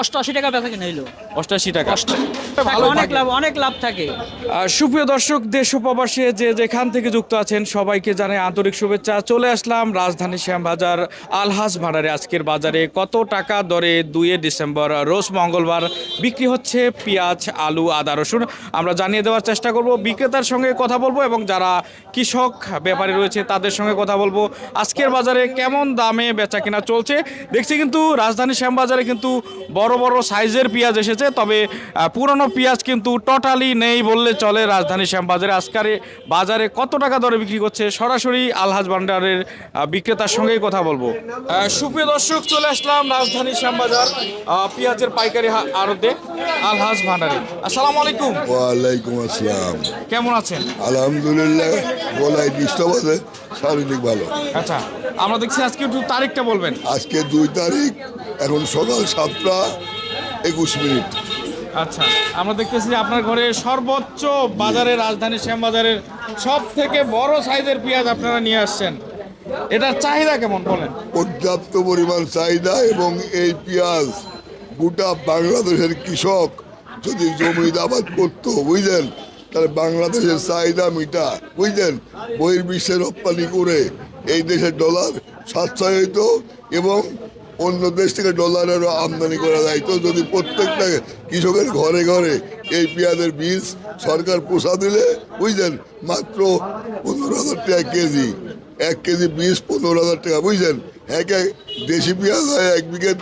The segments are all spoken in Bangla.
অষ্টআশি টাকা বেচা কিনে হইল। অষ্টাশি টাকা। ভালো অনেক লাভ অনেক লাভ থাকে। আর সুপ্রিয় দর্শক দেশ ও প্রবাসে যে যেখান থেকে যুক্ত আছেন সবাইকে জানাই আন্তরিক শুভেচ্ছা। চলে আসলাম রাজধানী শ্যামবাজার আলহাজ ভান্ডারে আজকের বাজারে। কত টাকা দরে দুয়ে ডিসেম্বর রোজ মঙ্গলবার বিক্রি হচ্ছে পেঁয়াজ আলু আদা রসুন। আমরা জানিয়ে দেওয়ার চেষ্টা করব বিক্রেতার সঙ্গে কথা বলব এবং যারা কৃষক ব্যাপারী রয়েছে তাদের সঙ্গে কথা বলব। আজকের বাজারে কেমন দামে বেচা কিনা চলছে দেখছি কিন্তু রাজধানী শ্যামবাজারে কিন্তু বড় বড় বড় সাইজের পেঁয়াজ এসেছে তবে পুরনো পেঁয়াজ কিন্তু টোটালি নেই বললে চলে রাজধানী শ্যামবাজারে। আজকের বাজারে কত টাকা দরে বিক্রি করছে? সরাসরি আলহাজ ভান্ডারের বিক্রেতার সঙ্গেই কথা বলব। সুপ্রিয় দর্শক চলে আসলাম রাজধানী শ্যামবাজার পেঁয়াজের পাইকারি আড়তে আলহাজ ভান্ডারে। আসসালামু আলাইকুম। ওয়ালাইকুম আসসালাম। কেমন আছেন? আলহামদুলিল্লাহ গলায় ডিস্টার্ব আছে শারীরিক ভালো। আচ্ছা আমরা দেখছি আজকে একটু তারিখটা বলবেন। আজকে দুই তারিখ এখন সকাল সাতটা একুশ মিনিট। আচ্ছা আমরা দেখতেছি আপনার ঘরে সর্বোচ্চ বাজারে রাজধানী শ্যামবাজারের সব থেকে বড় সাইজের পেঁয়াজ আপনারা নিয়ে আসছেন। এটার চাহিদা কেমন বলেন? পর্যাপ্ত পরিমাণ চাহিদা এবং এই পেঁয়াজ গোটা বাংলাদেশের কৃষক যদি জমি আবাদ করতো বুঝলেন? তাহলে বাংলাদেশের চাহিদা মিটা বুঝলেন? বহির্বিশ্বে রপ্তানি করে এই দেশের ডলার সাশ্রয় হইতো এবং অন্য দেশ থেকে ডলারেরও আমদানি করা যায়। তো যদি প্রত্যেকটা কৃষকের ঘরে ঘরে এই পেঁয়াজের বীজ সরকার পোষা দিলে বুঝলেন? মাত্র পনেরো হাজার টাকা কেজি এক কেজি বীজ পনেরো হাজার টাকা বুঝছেন এক এক দেশি পেঁয়াজ হয় এক বিঘে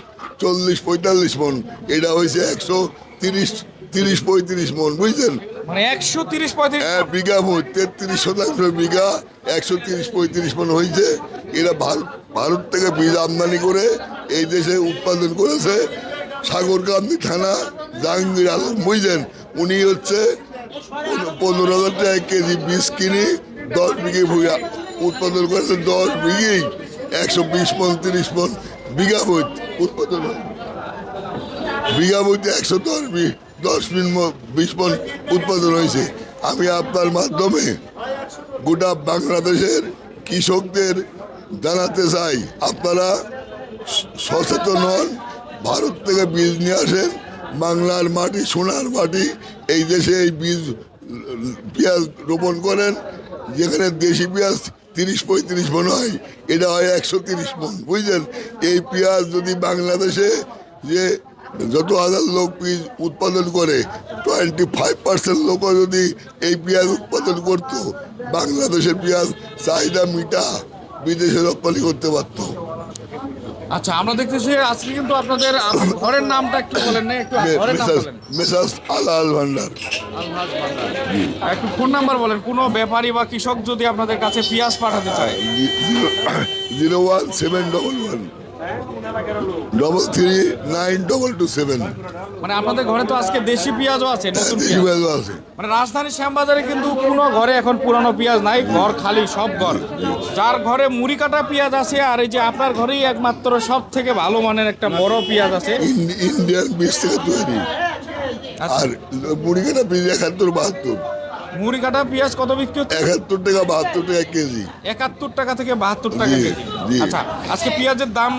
চল্লিশ পঁয়তাল্লিশ মন। এটা হয়েছে একশো তিরিশ তিরিশ পঁয়ত্রিশ মন বুঝছেন মানে একশো তিরিশ পঁয়ত্রিশ এক বিঘা মন তেত্রিশ শতাংশ বিঘা একশো তিরিশ পঁয়ত্রিশ মন হয়েছে। এরা ভারত ভারত থেকে বীজ আমদানি করে এই দেশে উৎপাদন করেছে সাগরকান্দি থানা, জাহাঙ্গীর আলম বুঝছেন উনি হচ্ছে পনেরো- হাজার টাকা কেজি বীজ কিনে দশ বিঘে ভুয়া উৎপাদন করেছে, দশ বিঘেই একশো বিশ মন, তিরিশ মন বিঘা বইত উৎপাদন হয়। বিঘা বইতে একশো দশ দশ মিন, বিশ মন উৎপাদন হয়েছে। আমি আপনার মাধ্যমে গোটা বাংলাদেশের কৃষকদের জানাতে চাই, আপনারা সচেতন হন, ভারত থেকে বীজ নিয়ে আসেন, বাংলার মাটি, সোনার মাটি, এই দেশে এই বীজ, পেঁয়াজ রোপণ করেন, যেখানে দেশি পেঁয়াজ তিরিশ পঁয়ত্রিশ মন হয়, এটা হয় একশো তিরিশ মন, বুঝলেন? এই পেঁয়াজ যদি বাংলাদেশে যে যত হাজার লোক বীজ উৎপাদন করে টোয়েন্টি ফাইভ পার্সেন্ট লোকও যদি এই পেঁয়াজ উৎপাদন করতো, বাংলাদেশের পেঁয়াজ চাহিদা মিটা, বিদেশে রপ্তানি করতে পারতো। আচ্ছা আমরা দেখতেছি আজকে কিন্তু আপনাদের ঘরের নামটা একটু বলেন না একটু ঘরের নাম বলেন। মেসাস আলাল ভান্ডার। আলহাজ ভান্ডার। একটু ফোন নাম্বার বলেন কোনো ব্যাপারী বা কৃষক যদি আপনাদের কাছে পেঁয়াজ পাঠাতে চায়। Zero one seven double one. Double three nine double two seven মানে আপনাদের ঘরে তো আজকে দেশি পেঁয়াজও আছে নতুন পেঁয়াজ। আছে। মানে রাজধানী শ্যামবাজারে কিন্তু কোনো ঘরে এখন পুরানো পেঁয়াজ নাই ঘর খালি সব ঘর। যার ঘরে মুড়ি কাটা পেঁয়াজ আছে আর এই যে আপনার ঘরেই একমাত্র সব থেকে ভালো মানের একটা বড় পেঁয়াজ আছে। ইন্ডিয়ান বীজ থেকে তৈরি। আচ্ছা, আর মুড়িকাটা বীজ একাত্তর বাহাত্তর। মুড়ি কাটা পেঁয়াজ কত বিক্রি হচ্ছে? একাত্তর টাকা বাহাত্তর টাকা কেজি। একাত্তর টাকা থেকে বাহাত্তর টাকা জি, কেজি। জি। আচ্ছা আজকে পেঁয়াজের দাম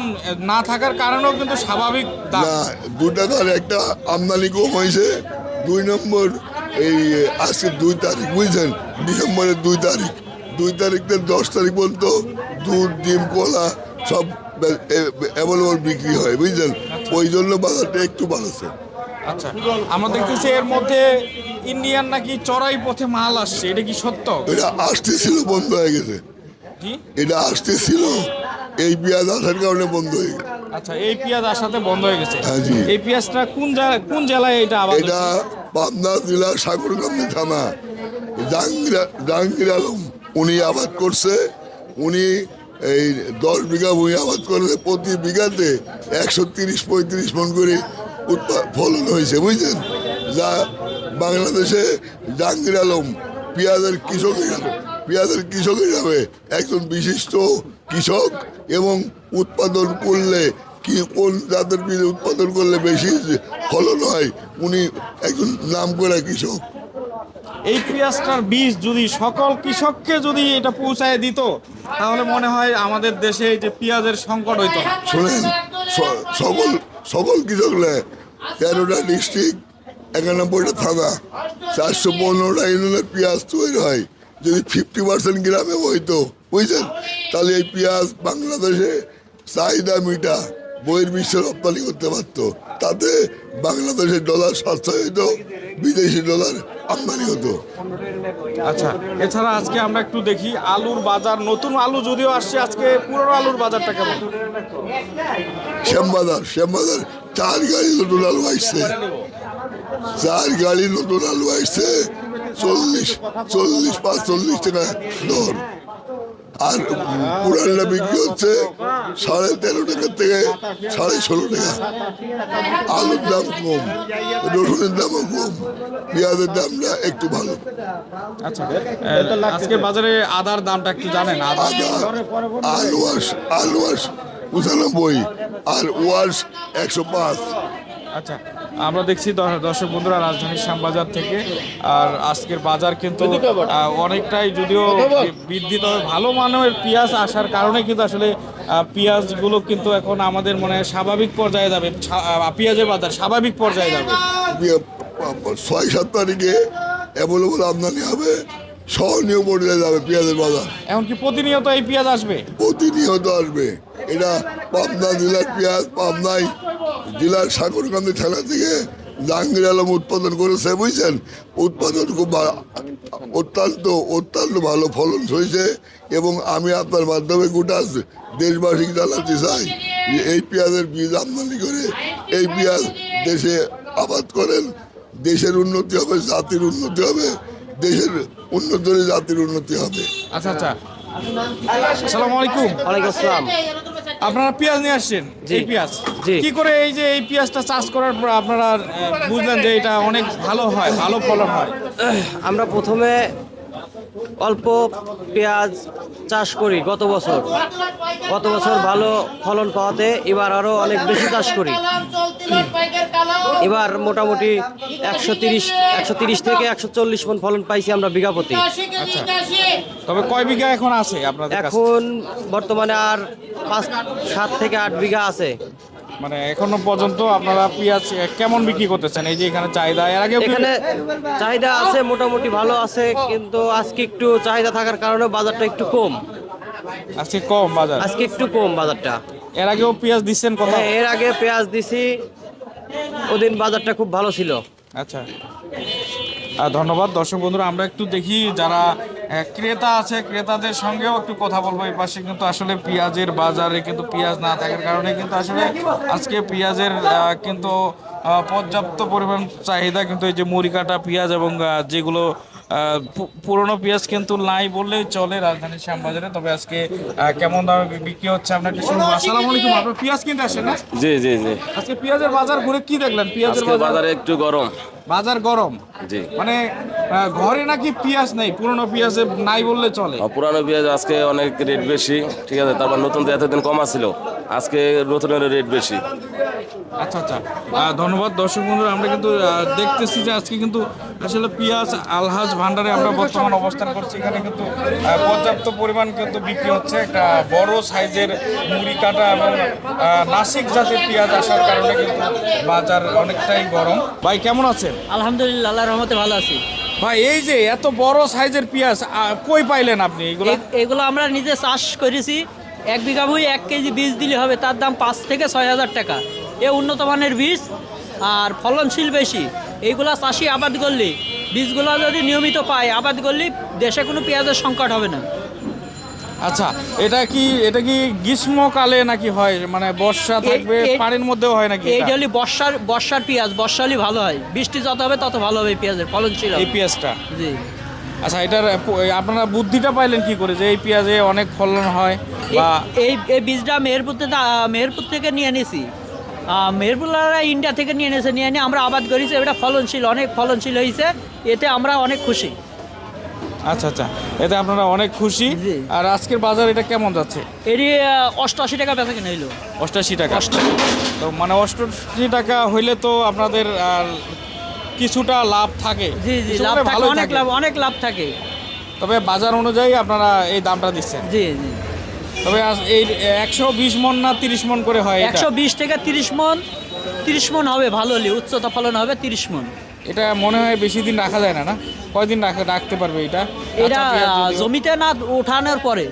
না থাকার কারণেও কিন্তু স্বাভাবিক দাম। না দু টাকার একটা আমদানি কম হয়েছে। দুই নম্বর এই আজকে দুই তারিখ বুঝছেন? ডিসেম্বরের দুই তারিখ। দুই তারিখ থেকে দশ তারিখ পর্যন্ত দুধ ডিম কলা সব অ্যাভেলেবল বিক্রি হয় বুঝছেন? ওই জন্য বাজারটা একটু বাড়ছে আচ্ছা আমরা দেখতেছি এর মধ্যে ইন্ডিয়ান নাকি চড়াই পথে মাল আসছে এটা কি সত্য? এটা আসতেছিল বন্ধ হয়ে গেছে। কি? এটা আসতেছিল এই পেঁয়াজ আসার কারণে বন্ধ হয়ে গেছে। আচ্ছা এই পেঁয়াজ আসাতে বন্ধ হয়ে গেছে। হ্যাঁ, জি। এই পেঁয়াজটা কোন জায়গায় কোন জেলায় এটা আবাদ এটা? পাবনা জেলার সাগরকান্দি থানা। জাহাঙ্গীর জাহাঙ্গীর আলম উনি আবাদ করছে। উনি এই দশ বিঘা ভূমি আবাদ করেছে। প্রতি বিঘাতে একশো তিরিশ পঁয়ত্রিশ মন করে ফলন হয়েছে বুঝছেন যা বাংলাদেশে জাহাঙ্গীর আলম পেঁয়াজের কৃষক হিসাবে পেঁয়াজের কৃষক হিসাবে একজন বিশিষ্ট কৃষক এবং উৎপাদন করলে কি কোন জাতের বীজ উৎপাদন করলে বেশি ফলন হয় উনি একজন নাম করা কৃষক এই পেঁয়াজটার বীজ যদি সকল কৃষককে যদি এটা পৌঁছায় দিত তাহলে মনে হয় আমাদের দেশে এই যে পেঁয়াজের সংকট হইতো। শোনেন সকল সকল কৃষকরা তেরোটা ডিস্ট্রিক্ট একানব্বইটা থানা চারশো পনেরোটা ইউনিয়নের পেঁয়াজ তৈরি হয়। যদি ফিফটি পার্সেন্ট গ্রামে হইতো বুঝছেন? তাহলে এই পেঁয়াজ বাংলাদেশে চাহিদা মিটা বইয়ের বিশ্বে রপ্তানি করতে পারতো। তাতে বাংলাদেশের ডলার সাশ্রয় হতো বিদেশি ডলার আমদানি হতো। আচ্ছা এছাড়া আজকে আমরা একটু দেখি আলুর বাজার। নতুন আলু যদিও আসছে আজকে পুরনো আলুর বাজারটা কেমন? শ্যামবাজার শ্যামবাজার চার গাড়ি নতুন আলু আসছে। চার গাড়ি নতুন আলু আসছে। চল্লিশ চল্লিশ পাঁচ চল্লিশ টাকা দর। আর পুরানটা বিক্রি হচ্ছে সাড়ে তেরো টাকা থেকে সাড়ে ষোলো টাকা। আলুর দাম কম রসুনের দামও কম পেঁয়াজের দামটা একটু ভালো। আচ্ছা আহ, বাজারে আদার দামটা একটু জানেন? আদা আলু আস আলু আস পঁচানব্বই আর ওয়াশ একশো পাঁচ। আচ্ছা আমরা দেখছি দর্শক বন্ধুরা রাজধানীর শ্যামবাজার থেকে। আর আজকের বাজার কিন্তু অনেকটাই যদিও বৃদ্ধি তবে ভালো মানের পেঁয়াজ আসার কারণে কিন্তু আসলে পেঁয়াজগুলো কিন্তু এখন আমাদের মনে স্বাভাবিক পর্যায়ে যাবে। পেঁয়াজের বাজার স্বাভাবিক পর্যায়ে যাবে। ছয় সাত তারিখে অ্যাভেলেবল আমদানি হবে সহনীয় পর্যায়ে যাবে পেঁয়াজের বাজার। এমনকি প্রতিনিয়ত এই পেঁয়াজ আসবে? প্রতিনিয়ত আসবে। এটা পাবনা জেলার পেঁয়াজ পাবনায় জেলার সাগরকান্দি থানা থেকে জাহাঙ্গীর আলম উৎপাদন করেছে বুঝছেন? উৎপাদন খুব অত্যন্ত অত্যন্ত ভালো ফলন হয়েছে এবং আমি আপনার মাধ্যমে গোটা দেশবাসীকে জানাতে চাই যে এই পেঁয়াজের বীজ আমদানি করে এই পেঁয়াজ দেশে আবাদ করেন। দেশের উন্নতি হবে জাতির উন্নতি হবে দেশের উন্নতি জাতির উন্নতি হবে। আচ্ছা আচ্ছা। আসসালামু আলাইকুম। ওয়ালাইকুম আসসালাম। আপনারা পেঁয়াজ নিয়ে আসছেন? এই পেঁয়াজ। কি করে এই যে এই পেঁয়াজটা চাষ করার পর আপনারা বুঝলেন যে এটা অনেক ভালো হয় ভালো ফলন হয়? আমরা প্রথমে অল্প পেঁয়াজ চাষ করি গত বছর। গত বছর ভালো ফলন পাওয়াতে এবার আরও অনেক বেশি চাষ করি। এবার মোটামুটি একশো তিরিশ একশো তিরিশ থেকে একশো চল্লিশ মন ফলন পাইছি আমরা বিঘা প্রতি। তবে কয় বিঘা এখন আছে আপনাদের কাছে? এখন বর্তমানে আর পাঁচ সাত থেকে আট বিঘা আছে। মানে এখনও পর্যন্ত আপনারা পেঁয়াজ কেমন বিক্রি করতেছেন? এই যে এখানে চাহিদা এর আগে এখানে চাহিদা আছে মোটামুটি ভালো আছে কিন্তু আজকে একটু চাহিদা থাকার কারণে বাজারটা একটু কম। আজকে কম বাজার? আজকে একটু কম বাজারটা। এর আগেও পেঁয়াজ দিচ্ছেন কথা হ্যাঁ এর আগে পেঁয়াজ দিছি ওদিন বাজারটা খুব ভালো ছিল। আচ্ছা। ধন্যবাদ। দর্শক বন্ধুরা আমরা একটু দেখি যারা ক্রেতা আছে ক্রেতাদের সঙ্গেও একটু কথা বলব। এই পাশে কিন্তু আসলে পেঁয়াজের বাজারে কিন্তু পেঁয়াজ না থাকার কারণে কিন্তু আসলে আজকে পেঁয়াজের কিন্তু পর্যাপ্ত পরিমাণ চাহিদা কিন্তু এই যে মুড়ি কাটা পেঁয়াজ এবং যেগুলো পুরনো পেঁয়াজ কিন্তু নাই বললেই চলে রাজধানীর শ্যামবাজারে। তবে আজকে কেমন দামে বিক্রি হচ্ছে একটু শুনব। আসসালামু আলাইকুম আপনার পেঁয়াজ কিনতে আসেন না? জি জি জি। আজকে পেঁয়াজের বাজার ঘুরে কি দেখলেন? পেঁয়াজের বাজারে একটু গরম। বাজার গরম। জি। মানে ঘরে নাকি পেঁয়াজ নাই? পুরনো পেঁয়াজে নাই বললে চলে। পুরনো পেঁয়াজ আজকে অনেক রেট বেশি ঠিক আছে? তারপর নতুন তো এতদিন কম ছিল আজকে নতুনের রেট বেশি। আচ্ছা আচ্ছা। ধন্যবাদ দর্শক বন্ধুরা। আমরা কিন্তু দেখতেছি যে আজকে কিন্তু আসলে পেঁয়াজ আলহাজ ভান্ডারে আমরা বর্তমান অবস্থান করছি। এখানে কিন্তু পর্যাপ্ত পরিমাণ কিন্তু বিক্রি হচ্ছে। একটা বড় সাইজের মুড়ি কাটা এবং নাসিক জাতের পেঁয়াজ আসার কারণে কিন্তু বাজার অনেকটাই গরম। ভাই কেমন আছেন? আলহামদুলিল্লাহ আল্লাহ রহমতে ভালো আছি। ভাই এই যে এত বড় সাইজের পেঁয়াজ কই পাইলেন আপনি এগুলো? এগুলো আমরা নিজে চাষ করেছি। এক বিঘা ভুঁই এক কেজি বীজ দিলে হবে তার দাম পাঁচ থেকে ছয় হাজার টাকা। এ উন্নত মানের বীজ আর ফলনশীল বেশি। এইগুলা চাষি আবাদ করলে বীজগুলো যদি নিয়মিত পায় আবাদ করলে দেশে কোনো পেঁয়াজের সংকট হবে না। আচ্ছা এটা কি এটা কি গ্রীষ্মকালে নাকি হয়? মানে বর্ষা থাকবে পানির মধ্যেও হয় নাকি এটা? হলে বর্ষার বর্ষার পেঁয়াজ বর্ষালই ভালো হয়। বৃষ্টি যত হবে তত ভালো হবে পেঁয়াজের ফলনশীল এই পেঁয়াজটা? জি। আচ্ছা এটার আপনারা বুদ্ধিটা পাইলেন কি করে যে এই পেঁয়াজে অনেক ফলন হয় বা এই এই বীজটা মেহেরপুর থেকে মেহেরপুর থেকে নিয়ে নিয়েছি মেহেরপুররা ইন্ডিয়া থেকে নিয়ে নিয়েছে নিয়ে নিয়ে আমরা আবাদ করেছি। এটা ফলনশীল অনেক ফলনশীল হয়েছে। এতে আমরা অনেক খুশি। আচ্ছা আচ্ছা। এতে আপনারা অনেক খুশি। আর আজকের বাজার এটা কেমন যাচ্ছে? আহ, অষ্টআশি টাকা বেচা কিনে হইল। অষ্টআশি টাকা। তো মানে অষ্টআশি টাকা হইলে তো আপনাদের কিছুটা লাভ থাকে। জি জি লাভ থাকে অনেক লাভ অনেক লাভ থাকে। তবে বাজার অনুযায়ী আপনারা এই দামটা দিচ্ছেন। জি জি। তবে এই একশো বিশ মন না তিরিশ মন করে হয় একশো বিশ থেকে তিরিশ মন তিরিশ মন হবে ভালো হলে উচ্চতা ফলন হবে তিরিশ মন। এটা মনে হয় বেশি দিন রাখা যায় না না? কয়দিন রাখা রাখতে পারবে এটা? এটা যদিও- জমিতে না ওঠানোর পরে।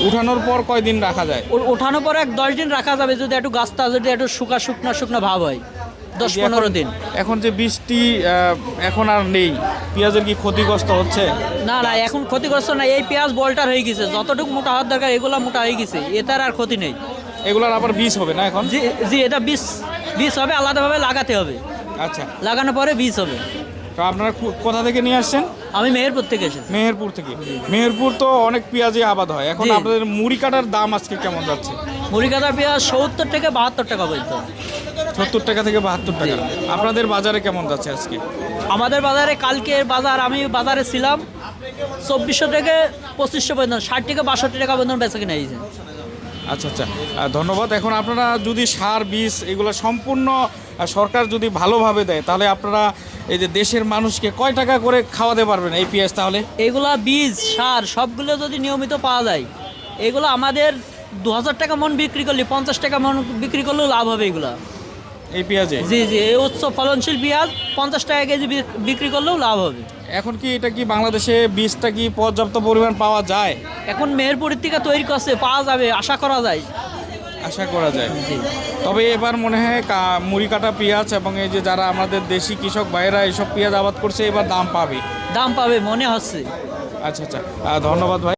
উঠানোর পর কয়দিন রাখা যায়? ওঠানোর পরে এক দশ দিন রাখা যাবে যদি একটু গাছটা যদি একটু শুকা শুকনা শুকনা ভাব হয়। দশ পনেরো দিন। এখন যে বৃষ্টি এখন আর নেই। পেঁয়াজের কি ক্ষতিগ্রস্ত হচ্ছে? না না এখন ক্ষতিগ্রস্ত না এই পেঁয়াজ বলটার হয়ে গেছে। যতটুকু মোটা হওয়ার দরকার এগুলো মোটা হয়ে গেছে। এটার আর ক্ষতি নেই। এগুলোর আবার বীজ হবে না এখন? জি জি এটা বীজ বীজ হবে আলাদাভাবে লাগাতে হবে। আচ্ছা। লাগানোর পরে বীজ হবে। তো আপনারা কোথা থেকে নিয়ে আসছেন? আমি মেহেরপুর থেকে এসেছি। মেহেরপুর থেকে। মেহেরপুর তো অনেক পেঁয়াজই আবাদ হয়। এখন আপনাদের মুড়ি কাটার দাম আজকে কেমন যাচ্ছে? মুড়িকাটা পেঁয়াজ সত্তর থেকে বাহাত্তর টাকা পর্যন্ত। সত্তর টাকা থেকে বাহাত্তর টাকা। আপনাদের বাজারে কেমন যাচ্ছে আজকে? আমাদের বাজারে কালকে বাজার আমি বাজারে ছিলাম চব্বিশশো থেকে পঁচিশশো পর্যন্ত ষাট থেকে বাষট্টি টাকা পর্যন্ত বেচা কিনে দিয়েছে আচ্ছা আচ্ছা। ধন্যবাদ। এখন আপনারা যদি সার বীজ এগুলো সম্পূর্ণ সরকার যদি ভালোভাবে দেয় তাহলে আপনারা এই যে দেশের মানুষকে কয় টাকা করে খাওয়াতে পারবেন এই পেঁয়াজ তাহলে? এগুলা বীজ সার সবগুলো যদি নিয়মিত পাওয়া যায় এগুলো আমাদের দু হাজার টাকা মন বিক্রি করলে পঞ্চাশ টাকা মন বিক্রি করলেও লাভ হবে এগুলা। এই পেঁয়াজে? জি জি এই উচ্চ ফলনশীল পেঁয়াজ পঞ্চাশ টাকা কেজি বিক্রি করলেও লাভ হবে। এখন কি এটা কি বাংলাদেশে বীজটা কি পর্যাপ্ত পরিমাণ পাওয়া যায়? এখন মেহেরপুরের থেকে তৈরি করছে পাওয়া যাবে আশা করা যায়। আশা করা যায়। তবে এবার মনে হয় মুড়ি কাটা পেঁয়াজ এবং এই যে যারা আমাদের দেশি কৃষক ভাইয়েরা এইসব পেঁয়াজ আবাদ করছে এবার দাম পাবে। দাম পাবে মনে হচ্ছে। আচ্ছা আচ্ছা। ধন্যবাদ ভাই।